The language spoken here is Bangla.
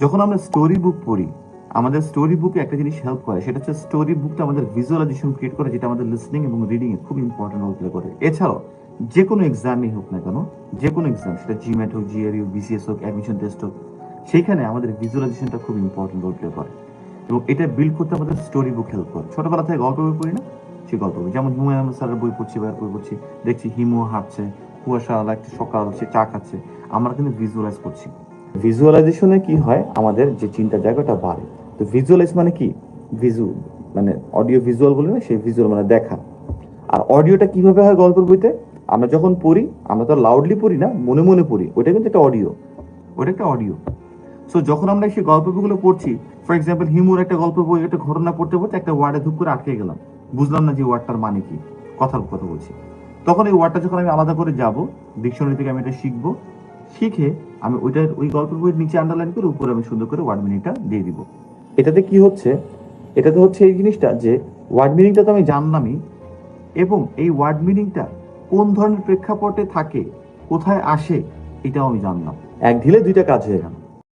যখন আমরা স্টোরি বুক পড়ি, আমাদের স্টোরি বুকে একটা জিনিস হেল্প করে, সেটা হচ্ছে স্টোরি বুকটা আমাদের ভিজুয়ালাইজেশন ক্রিয়েট করে, যেটা আমাদের লিসনিং এবং রিডিং এ খুব ইম্পর্টেন্ট রোল প্লে করে। এছাড়াও, যে কোনো এক্সামই হোক না কেন, যে কোনো এক্সাম সেটা জিম্যাট হোক জিআরইউ বিসিএস হোক অ্যাডমিশন টেস্ট হোক সেইখানে আমাদের ভিজুয়ালাইজেশনটা খুব ইম্পর্টেন্ট রোল প্লে করে। এবং এটা বিল্ড করতে আমাদের স্টোরি বুক হেল্প করে। ছোটবেলা থেকে গল্প বই পড়ি না? সেই গল্প বই। যেমন হুমায়ুন স্যারের বই পড়ছি, বা বই পড়ছি, দেখছি হিমু হাঁটছে, কুয়াশা একটা সকাল, সে চা খাচ্ছে। আমরা কিন্তু ভিজুয়ালাইজ করছি। ভিজুয়ালাইজেশনে কি হয়? আমাদের যে চিন্তা জায়গাটা বাড়ে। তো ভিজুয়ালাইজ মানে কি? ভিজু মানে অডিও ভিজুয়াল বলে না, সেই ভিজুয়াল মানে দেখা। আর অডিওটা কীভাবে হয় গল্পের বইতে? আমরা যখন পড়ি, আমরা তো লাউডলি পড়ি না, মনে মনে পড়ি। ওটা কিন্তু একটা অডিও ওটা একটা অডিও সো যখন আমরা সেই গল্প বইগুলো পড়ছি ফর এক্সাম্পল হিমুর একটা গল্প বই, একটা ঘটনা পড়তে পড়তে একটা ওয়ার্ডে ধূপ করে আটকে গেলাম। বুঝলাম না যে ওয়ার্ডটার মানে কি? কথার কথা বলছি। তখন এই ওয়ার্ডটা যখন আমি আলাদা করে যাব ডিকশনারি থেকে আমি এটা শিখব শিখে আমি ওইটার ওই গল্পের বইয়ের নিচে আন্ডারলাইন করে উপরে আমি সুন্দর করে ওয়ার্ড মিনিংটা দিয়ে দিব। এটাতে কি হচ্ছে? এটাতে হচ্ছে এই জিনিসটা যে ওয়ার্ড মিনিংটা তো আমি জানলামই এবং এই ওয়ার্ড মিনিংটা কোন ধরনের প্রেক্ষাপটে থাকে, কোথায় আসে, এটাও আমি জানলাম। এক ঢিলে দুইটা কাজ হয়ে গেল।